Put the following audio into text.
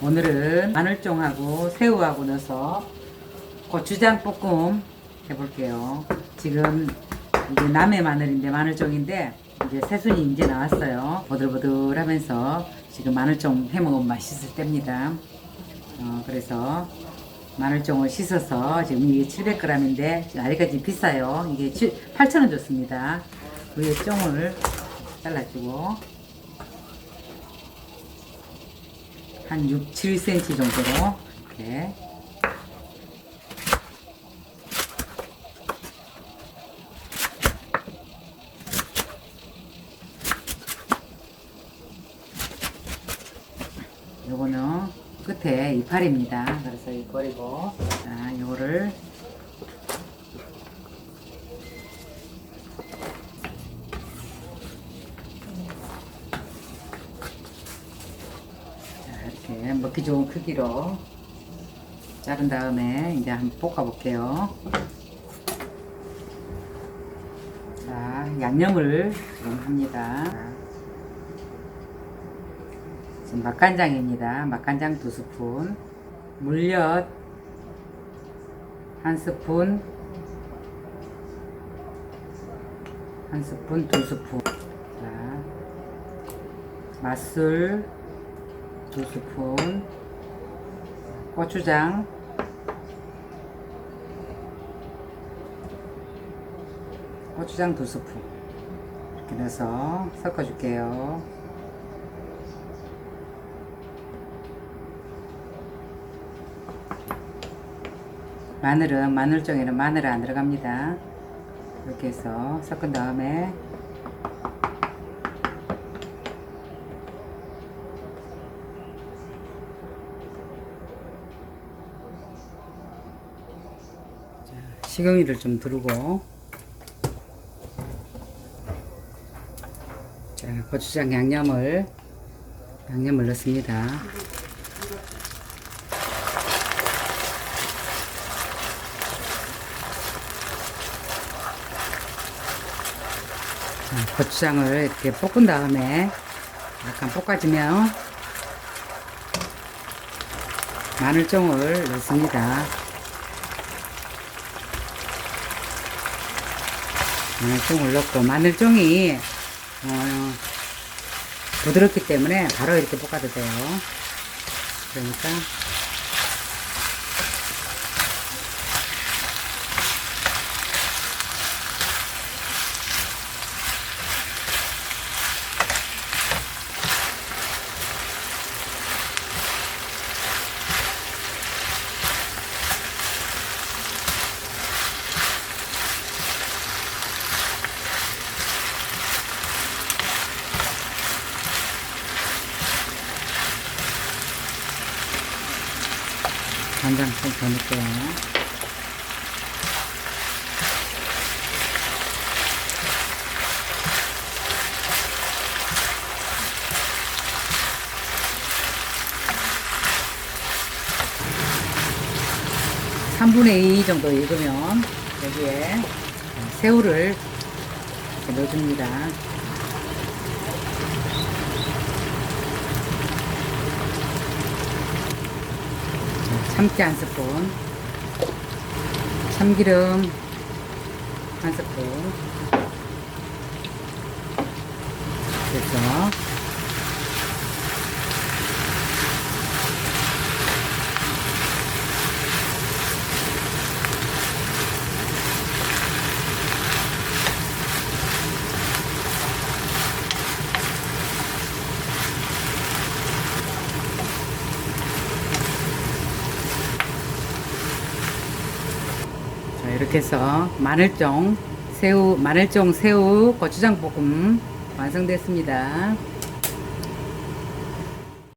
오늘은 마늘종하고 새우하고 넣어서 고추장 볶음 해볼게요. 지금 이제 남해 마늘인데 마늘종인데 이제 새순이 이제 나왔어요. 보들보들하면서 지금 마늘종 해먹으면 맛있을 때입니다. 어, 그래서 마늘종을 씻어서 지금 이게 700g인데 아직까지 비싸요. 이게 8,000원 줬습니다. 위에 종을 잘라주고 한 6, 7cm 정도로 이렇게 요거는 끝에 이파리입니다. 그래서 이 버리고 자, 요거를 자, 이렇게 먹기 좋은 크기로 자른 다음에 이제 한번 볶아 볼게요. 자, 양념을 좀 합니다. 자, 지금 맛간장입니다. 맛간장 두 스푼, 물엿 한 스푼, 한 스푼, 두 스푼. 자, 맛술 두 스푼, 고추장 고추장 두 스푼 이렇게 넣어서 섞어 줄게요. 마늘은 마늘종에는 마늘 안 들어갑니다. 이렇게 해서 섞은 다음에 자, 식용유를 좀 두르고 자, 고추장 양념을 양념을 넣습니다. 자, 고추장을 이렇게 볶은 다음에 약간 볶아지면 마늘종을 넣습니다. 마늘 종을 넣고 마늘종이 어, 부드럽기 때문에 바로 이렇게 볶아도 돼요. 그러니까 간장 좀 더 넣을게요. 삼분의2 정도 익으면 여기에 새우를 넣어줍니다. 참깨 한 스푼, 참기름 한 스푼, 그래 이렇게 해서 마늘종 새우 마늘종 새우 고추장 볶음 완성됐습니다.